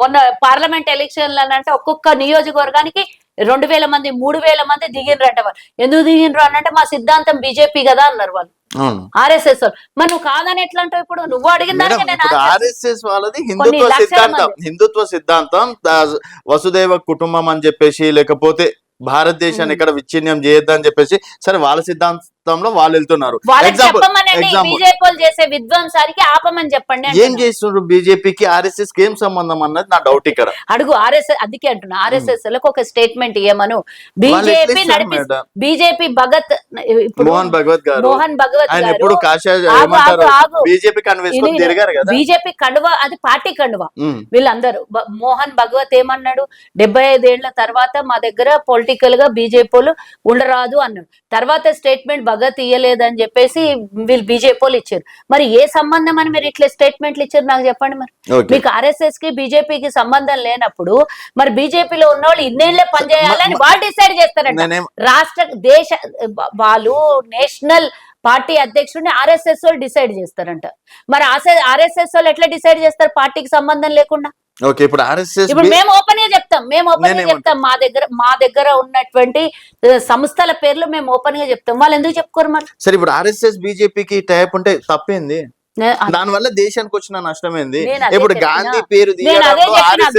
మొన్న పార్లమెంట్ ఎలక్షన్లు అని అంటే ఒక్కొక్క నియోజకవర్గానికి రెండు వేల మంది మూడు వేల మంది దిగిండ్రంట వాళ్ళు. ఎందుకు దిగిండ్రు అని అంటే మా సిద్ధాంతం బీజేపీ కదా అన్నారు వాళ్ళు. ఆర్ఎస్ఎస్ వాళ్ళు. మరి నువ్వు కాదని ఎట్లా అంటావు ఇప్పుడు? నువ్వు అడిగిన దానికి ఆర్ఎస్ఎస్ వాళ్ళది హిందుత్వ సిద్ధాంతం. హిందుత్వ సిద్ధాంతం వసుదైవ కుటుంబం అని చెప్పేసి లేకపోతే భారతదేశాన్ని. ఇక్కడ విచ్ఛిన్నం చేయొద్దని చెప్పేసి సరే వాళ్ళ సిద్ధాంతంలో వాళ్ళు వెళ్తున్నారు. ఎగ్జాంపుల్ చేసే విధ్వంసానికి ఆపమని చెప్పండి ఏం. చేస్తున్నారు బీజేపీకి ఆర్ఎస్ఎస్కి ఏం సంబంధం అన్నది నా డౌట్ ఇక్కడ. అడుగు ఆర్ఎస్ఎస్ అందుకే అంటున్నా. ఆర్ఎస్ఎస్లకు ఒక స్టేట్మెంట్ ఎట్లా బీజేపీ నడిపి? బీజేపీ భగత్ మోహన్ భగవత్ గారు. మోహన్ భగవత్ ఆయన ఎప్పుడు. బీజేపీ కదా? బీజేపీ కండువా అది పార్టీ కండువా. ఉమ్, వీళ్ళందరూ. మోహన్ భగవత్ ఏమన్నాడు? డెబ్బై ఐదేళ్ళ తర్వాత మా దగ్గర పొలిటికల్గా బీజేపీ వాళ్ళు ఉండరాదు అన్నాడు. తర్వాత స్టేట్మెంట్ భగత్ ఇయ్యలేదని చెప్పేసి వీళ్ళు బీజేపీ వాళ్ళు ఇచ్చారు. మరి ఏ సంబంధం అని మీరు ఇట్లా స్టేట్మెంట్లు ఇచ్చారు నాకు చెప్పండి మరి. మీకు ఆర్ఎస్ఎస్కి బీజేపీకి సంబంధం లేనప్పుడు మరి బీజేపీలో ఉన్న వాళ్ళు ఇన్నేళ్ళే పనిచేయాలని వాళ్ళు డిసైడ్ చేస్తారంట. రాష్ట్ర దేశ వాళ్ళు నేషనల్ పార్టీ అధ్యక్షుడిని ఆర్ఎస్ఎస్ వాళ్ళు డిసైడ్ చేస్తారంట. మరి ఆర్ఎస్ఎస్ వాళ్ళు ఎట్లా డిసైడ్ చేస్తారు? పార్టీకి సంబంధం లేకుండా. ఓకే ఇప్పుడు ఆర్ఎస్ఎస్ ఇప్పుడు మేము ఓపెన్గా చెప్తాం మేము ఓపెన్గా చెప్తాం. మా దగ్గర మా దగ్గర ఉన్నటువంటి సంస్థల పేర్లు మేము ఓపెన్గా చెప్తాం. వాళ్ళు ఎందుకు చెప్పుకోరు మరి సరే ఇప్పుడు ఆర్ఎస్ఎస్ బీజేపీకి టైప్ ఉంటే తప్పేంది? దాని వల్ల దేశానికి వచ్చిన నష్టం ఏంది నేను అదే ఇప్పుడు. గాంధీ పేరు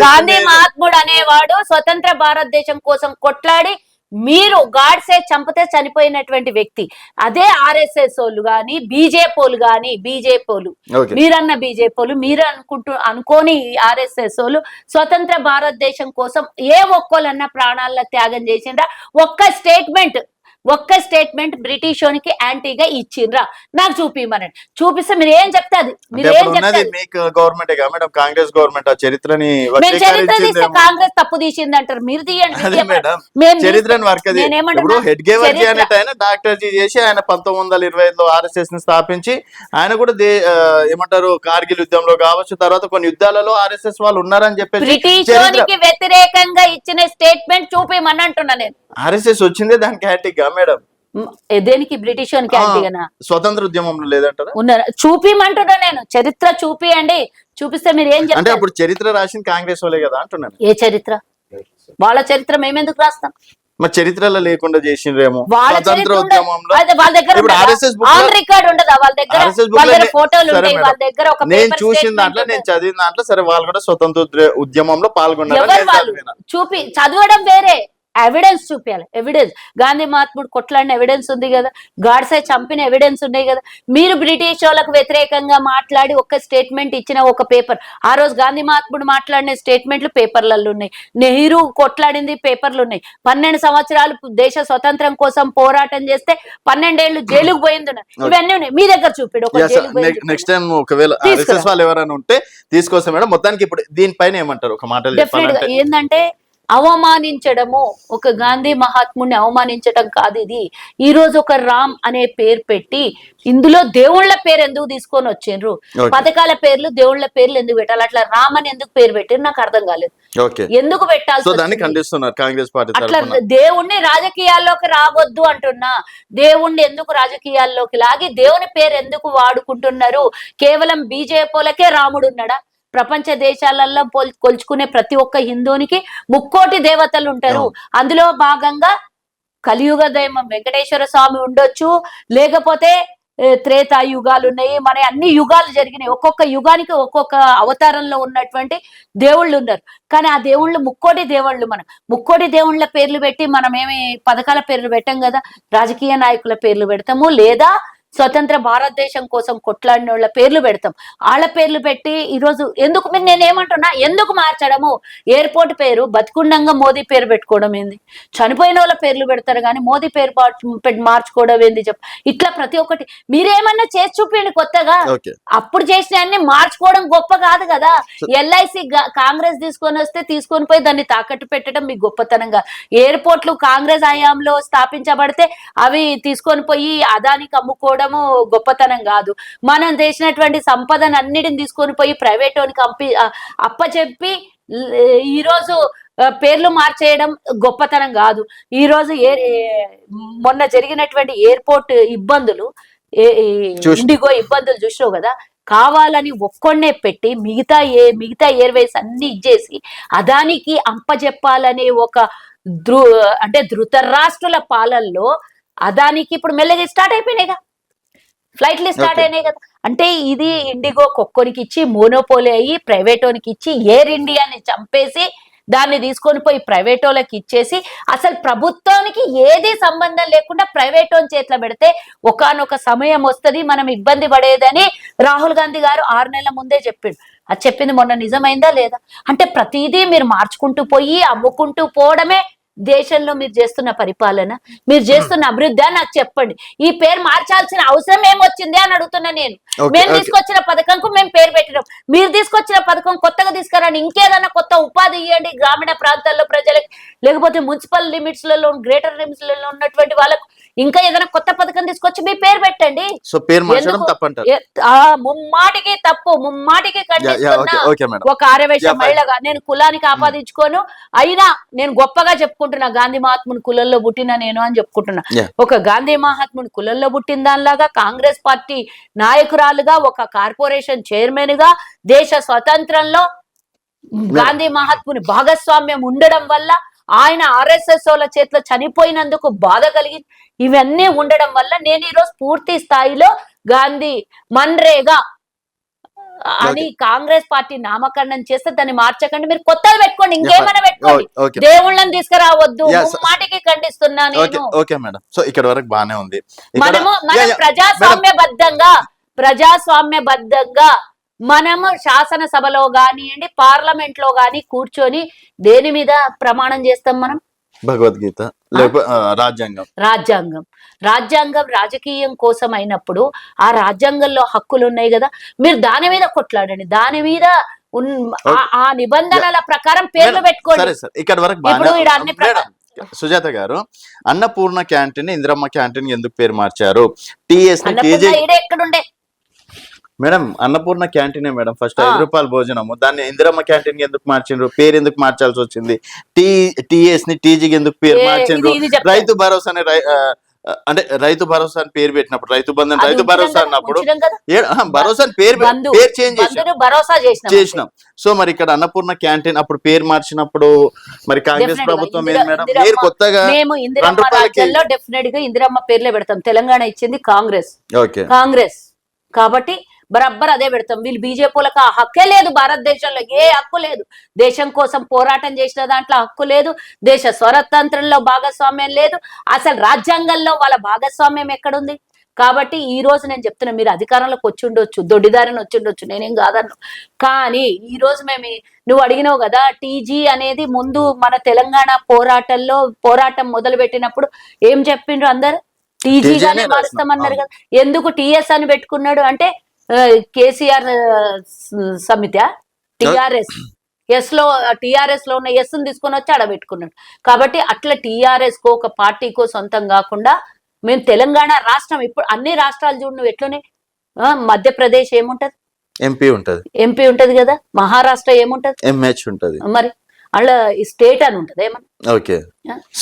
గాంధీ మహాత్ముడు అనేవాడు స్వతంత్ర భారతదేశం కోసం కొట్లాడి మీరు గాడ్సే చంపితే చనిపోయినటువంటి వ్యక్తి అదే ఆర్ఎస్ఎస్ వాళ్ళు గాని బీజేపీలు గాని బీజేపీలు మీరన్న బీజేపీలు మీరు అనుకుంటూ అనుకోని ఆర్ఎస్ఎస్ వాళ్ళు స్వతంత్ర భారతదేశం కోసం ఏ ఒక్కళ్ళన్న ప్రాణాల త్యాగం చేసిండ్రా? ఒక్క స్టేట్మెంట్ ఒక్క స్టేట్మెంట్ బ్రిటిష్ వానికి యాంటీగా ఇచ్చిండ్రా. నాకు చూపిమనండి. చూపిస్తే మీరు ఏం చెప్తాది? అంటే మీరు ఏం చెప్తారు మీకు గవర్నమెంట్ మేడం కాంగ్రెస్ గవర్నమెంట్ ఆ? చరిత్రని చరిత్ర తీస్తే. కాంగ్రెస్ తప్పు తీసింది అంటారు మీరు తీయండి అదే చరిత్రని వర్క్ అది? ఇప్పుడు హెడ్ ఆయన డాక్టర్ జీ చేసి ఆయన పంతొమ్మిది వందల ఇరవై ఐదులో ఆర్ఎస్ఎస్ని స్థాపించి ఆయన కూడా ఏమంటారు కార్గిల్ యుద్ధంలో కావచ్చు తర్వాత కొన్ని యుద్ధాలలో ఆర్ఎస్ఎస్ వాళ్ళు ఉన్నారని చెప్పేసి వ్యతిరేకంగా ఇచ్చిన స్టేట్మెంట్ చూపిమని అంటున్నా నేను. ఆర్ఎస్ఎస్ వచ్చిందే దానికి హ్యాటిక్గా మేడం? మ్, దేనికి? బ్రిటిష్ స్వతంత్ర ఉద్యమంలో లేదంటారా? ఉన్నారు. చూపిమంటున్నా నేను. చరిత్ర చూపియండి. చూపిస్తే మీరు ఏం అంటే అప్పుడు చరిత్ర రాసింది కాంగ్రెస్ వాళ్ళే కదా అంటున్నాను. ఏ చరిత్ర? వాళ్ళ చరిత్ర మేమెందుకు రాస్తాం? మరి చరిత్రలో లేకుండా చేసిండ్రేమో? స్వతంత్ర. ఉద్యమంలో? ఇప్పుడు ఆన్ లో- రికార్డ్ ఉండదా? వాళ్ళ దగ్గర RSS book వాళ్ళ దగ్గర నే- ఫోటోలు సరే ఉంటాయి. మేడం. వాళ్ళ దగ్గర ఒక నేను చూసిన దాంట్లో నేను. చదివిన దాంట్లో సరే వాళ్ళు కూడా స్వతంత్ర ఉద్య- ఉద్యమంలో పాల్గొన్నారు. చూపి చదవడం వేరే. ఎవిడెన్స్ చూపించాలి ఎవిడెన్స్ గాంధీ మహాత్ముడు కొట్లాడిన ఎవిడెన్స్ ఉంది కదా. గాడ్సే చంపిన ఎవిడెన్స్ ఉన్నాయి కదా. మీరు బ్రిటిష్ వాళ్ళకు వ్యతిరేకంగా మాట్లాడి ఒక స్టేట్మెంట్ ఇచ్చిన ఒక పేపర్ ఆ రోజు గాంధీ మహాత్ముడు మాట్లాడిన స్టేట్మెంట్లు పేపర్లలో ఉన్నాయి. నెహ్రూ కొట్లాడింది పేపర్లు ఉన్నాయి. పన్నెండు సంవత్సరాలు దేశ స్వతంత్రం కోసం పోరాటం చేస్తే పన్నెండేళ్ళు జైలుకు పోయింది. ఇవన్నీ ఉన్నాయి. మీ దగ్గర చూపిడు. నెక్స్ట్ టైం ఒకవేళ వాళ్ళు ఎవరైనా ఉంటే తీసుకొస్తాం మేడం మొత్తానికి ఇప్పుడు దీనిపైన ఏమంటారు? ఒక మాటలు డెఫినెట్గా. చెప్పాలంటే ఏంటంటే అవమానించడము ఒక గాంధీ మహాత్ముడిని అవమానించడం కాదు ఇది. ఈ రోజు ఒక రామ్ అనే పేరు పెట్టి ఇందులో దేవుళ్ళ పేరు ఎందుకు తీసుకొని వచ్చిండ్రు. పథకాల పేర్లు దేవుళ్ళ పేర్లు ఎందుకు పెట్టాలి? అట్లా రామ్ అని ఎందుకు పేరు పెట్టారు? నాకు అర్థం కాలేదు. ఎందుకు పార్టీ అట్లా దేవుణ్ణి రాజకీయాల్లోకి రావద్దు అంటున్నా. దేవుణ్ణి ఎందుకు రాజకీయాల్లోకి లాగి దేవుని పేరు ఎందుకు వాడుకుంటున్నారు? కేవలం బీజేపీలకే రాముడు ఉన్నాడా? ప్రపంచ దేశాలలో పోల్- కొలుచుకునే ప్రతి ఒక్క హిందువునికి ముక్కోటి దేవతలు ఉంటారు. అందులో భాగంగా కలియుగ దైవం వెంకటేశ్వర స్వామి ఉండొచ్చు. లేకపోతే త్రేతా యుగాలు ఉన్నాయి మన అన్ని యుగాలు జరిగినాయి. ఒక్కొక్క యుగానికి ఒక్కొక్క అవతారంలో ఉన్నటువంటి దేవుళ్ళు ఉన్నారు. కానీ ఆ దేవుళ్ళు ముక్కోటి దేవుళ్ళు మనం ముక్కోటి దేవుళ్ళ పేర్లు పెట్టి మనం ఏమి పథకాల పేర్లు పెట్టాం కదా? రాజకీయ నాయకుల పేర్లు పెడతాము. లేదా స్వతంత్ర భారతదేశం కోసం కొట్లాడిన వాళ్ళ పేర్లు పెడతాం. వాళ్ళ పేర్లు పెట్టి ఈరోజు ఎందుకు మీరు నేను ఏమంటున్నా? ఎందుకు మార్చడము? ఎయిర్పోర్ట్ పేరు బతుకుండంగా మోదీ పేరు పెట్టుకోవడం ఏంది? చనిపోయిన వాళ్ళ పేర్లు పెడతారు కానీ మోదీ పేరు మార్చుకోవడం ఏంది చెప్ప. ఇట్లా ప్రతి ఒక్కటి. మీరేమన్నా చేసి చూపించండి కొత్తగా. అప్పుడు చేసిన అన్ని మార్చుకోవడం గొప్ప కాదు కదా. ఎల్ఐసి కాంగ్రెస్ తీసుకొని వస్తే తీసుకొని పోయి దాన్ని తాకట్టు పెట్టడం మీ గొప్పతనంగా. ఎయిర్పోర్ట్లు కాంగ్రెస్ హయాంలో స్థాపించబడితే అవి తీసుకొని పోయి అదానికి అమ్ముకోవడము గొప్పతనం కాదు. మనం చేసినటువంటి సంపదను అన్నిటిని తీసుకొని పోయి ప్రైవేట్ వానికి అంపి ఆ, అప్పచెప్పి ల- ఈ రోజు ఆ, పేర్లు మార్చేయడం గొప్పతనం కాదు. ఈ రోజు ఏ మొన్న జరిగినటువంటి ఎయిర్పోర్ట్ ఇబ్బందులు ఇండిగో ఇబ్బందులు చూసినావు కదా? కావాలని ఒక్కొన్నే పెట్టి మిగతా ఏ మిగతా ఎయిర్వేస్ అన్ని ఇచ్చేసి అదానికి అంపజెప్పాలనే ఒక ధృ అంటే ధృతరాష్ట్రుల పాలనలో అదానికి ఇప్పుడు మెల్లగా స్టార్ట్ అయిపోయినాయిగా. ఫ్లైట్లు స్టార్ట్. అయినాయి కదా. అంటే ఇది ఇండిగో కొక్కొనికి ఇచ్చి మోనోపోలి అయ్యి ప్రైవేట్ ఓనికి ఇచ్చి ఎయిర్ ఇండియాని చంపేసి దాన్ని తీసుకొని పోయి ప్రైవేట్ వాళ్ళకి ఇచ్చేసి అసలు ప్రభుత్వానికి ఏది సంబంధం లేకుండా ప్రైవేట్ ఓన్ చేతిలో పెడితే ఒకానొక సమయం వస్తది మనం ఇబ్బంది పడేదని రాహుల్ గాంధీ గారు ఆరు నెలల ముందే చెప్పిండు. అది చెప్పింది మొన్న నిజమైందా లేదా? అంటే ప్రతిదీ మీరు మార్చుకుంటూ పోయి అమ్ముకుంటూ పోవడమే దేశంలో మీరు చేస్తున్న పరిపాలన మీరు చేస్తున్న అభివృద్ధి అని నాకు చెప్పండి. ఈ పేరు మార్చాల్సిన అవసరం ఏమొచ్చింది అని అడుగుతున్నా నేను. మేము. తీసుకొచ్చిన పథకంకు మేము పేరు పెట్టినాం. మీరు తీసుకొచ్చిన పథకం కొత్తగా తీసుకురండి. ఇంకేదైనా కొత్త ఉపాధి ఇవ్వండి గ్రామీణ ప్రాంతాల్లో ప్రజలకి లేకపోతే మున్సిపల్ లిమిట్స్లలో గ్రేటర్ లిమిట్స్లలో ఉన్నటువంటి వాళ్ళకు ఇంకా ఏదైనా కొత్త పథకం తీసుకొచ్చి మీ పేరు పెట్టండి సో పేరు మార్చడం? తప్పంటారు ముమ్మాటికి తప్పు ముమ్మాటికి ఖండిస్తున్నా ఒక ఆరవేశ. మహిళగా నేను కులానికి ఆపాదించుకోను అయినా నేను గొప్పగా చెప్పుకుంటున్నా గాంధీ మహాత్ముని కులంలో పుట్టిన నేను అని చెప్పుకుంటున్నా. ఒక గాంధీ మహాత్ముని కులంలో పుట్టిన దానిలాగా కాంగ్రెస్ పార్టీ నాయకురాలుగా ఒక కార్పొరేషన్ చైర్మన్గా దేశ స్వతంత్రంలో గాంధీ మహాత్ముని భాగస్వామ్యం ఉండడం వల్ల ఆయన ఆర్ఎస్ఎస్ వాళ్ళ చేతిలో చనిపోయినందుకు బాధ కలిగి ఇవన్నీ ఉండడం వల్ల నేను ఈరోజు పూర్తి స్థాయిలో గాంధీ మన్రేగా అని కాంగ్రెస్ పార్టీ నామకరణం చేస్తే దాన్ని మార్చకండి. మీరు కొత్తలు పెట్టుకోండి. ఇంకేమైనా పెట్టుకోండి. ఓకే దేవుళ్ళని తీసుకురావద్దు. మాటికి ఖండిస్తున్నా నేను. ఓకే మేడం సో ఇక్కడ వరకు బానే ఉంది. మనము మనం ప్రజాస్వామ్యబద్ధంగా ప్రజాస్వామ్యబద్ధంగా మనము శాసనసభలో కానివ్వండి పార్లమెంట్లో గాని కూర్చొని దేని మీద ప్రమాణం చేస్తాం మనం? భగవద్గీత రాజ్యాంగం. రాజ్యాంగం. రాజ్యాంగం రాజకీయం కోసం అయినప్పుడు ఆ రాజ్యాంగంలో హక్కులు ఉన్నాయి కదా మీరు దాని మీద కొట్లాడండి. దాని మీద ఆ- నిబంధనల ప్రకారం పేర్లు పెట్టుకోండి. ఇక్కడ వరకు ఇప్పుడు అన్ని సుజాత గారు అన్నపూర్ణ క్యాంటీన్ ఇందిరమ్మ క్యాంటీన్ ఎందుకు పేరు మార్చారు? టిఎస్ ఎక్కడుండే? మేడం అన్నపూర్ణ క్యాంటీనే మేడం. ఫస్ట్. ఐదు రూపాయల భోజనము. దాన్ని ఇందిరమ్మ క్యాంటీన్ ఎందుకు మార్చిండ్రు పేరు ఎందుకు మార్చాల్సి వచ్చింది? టీ టిఎస్ని టీజీకి ఎందుకు పేరు మార్చిండ్రు. రైతు భరోసా అనే అంటే రైతు భరోసా అని పేరు పెట్టినప్పుడు రైతు బంధన్ అది రైతు భరోసా అన్నప్పుడు భరోసా పేరు బంధు పేరు చేంజ్ చేసినాం చేసినాం. సో మరి ఇక్కడ అన్నపూర్ణ క్యాంటీన్ అప్పుడు పేరు మార్చినప్పుడు మరి కాంగ్రెస్. ప్రభుత్వం మేడం? మీరు కొత్తగా మేము ఇందిరమ్మ డెఫినెట్గా ఇందిరమ్మ పేర్లే పెడతాం. తెలంగాణ ఇచ్చింది కాంగ్రెస్. ఓకే. కాంగ్రెస్. కాబట్టి బరబ్బర్ అదే పెడతాం. వీళ్ళు బీజేపీలకు ఆ హక్కే లేదు. భారతదేశంలో ఏ హక్కు లేదు. దేశం కోసం పోరాటం చేసిన దాంట్లో హక్కు లేదు. దేశ స్వతంత్రంలో భాగస్వామ్యం లేదు. అసలు రాజ్యాంగంలో వాళ్ళ భాగస్వామ్యం ఎక్కడుంది? కాబట్టి ఈ రోజు నేను చెప్తున్నా మీరు అధికారంలోకి వచ్చి ఉండొచ్చు. దొడ్డిదారిని వచ్చి ఉండొచ్చు. నేనేం కాదన్ను. కానీ ఈ రోజు మేము నువ్వు అడిగినావు కదా టీజీ అనేది ముందు మన తెలంగాణ పోరాటంలో పోరాటం మొదలు పెట్టినప్పుడు ఏం చెప్పిండ్రు అందరు? టీజీ TG గానే అనే మారుస్తామన్నారు. కదా. ఎందుకు టిఎస్ అని పెట్టుకున్నాడు అంటే కేసీఆర్ సమితి టిఆర్ఎస్. ఎస్లో టిఆర్ఎస్లో ఉన్న ఎస్ని తీసుకొని వచ్చి ఆడ పెట్టుకున్నాడు కాబట్టి అట్లా టిఆర్ఎస్ కో ఒక పార్టీకో సొంతం కాకుండా మేము తెలంగాణ రాష్ట్రం ఇప్పుడు అన్ని రాష్ట్రాలు చూడు నువ్వు ఎట్లునే మధ్యప్రదేశ్ ఏముంటది? ఎంపీ ఉంటది. ఎంపీ ఉంటది కదా? మహారాష్ట్ర ఏముంటది? ఎంహెచ్ ఉంటది. మరి అలా ఈ స్టేట్ అని ఉంటది ఏమన్నా? ఓకే.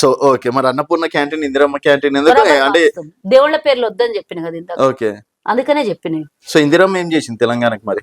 So okay. మరి అన్నపూర్ణ క్యాంటీన్ ఇందిరమ్మ క్యాంటీన్ అంటే. దేవుళ్ళ పేర్లు వద్దని చెప్పిన కదా ఇంత ఓకే. అందుకనే చెప్పినాయి సో ఇందిరమ్మ ఏం చేసింది తెలంగాణకి మరి?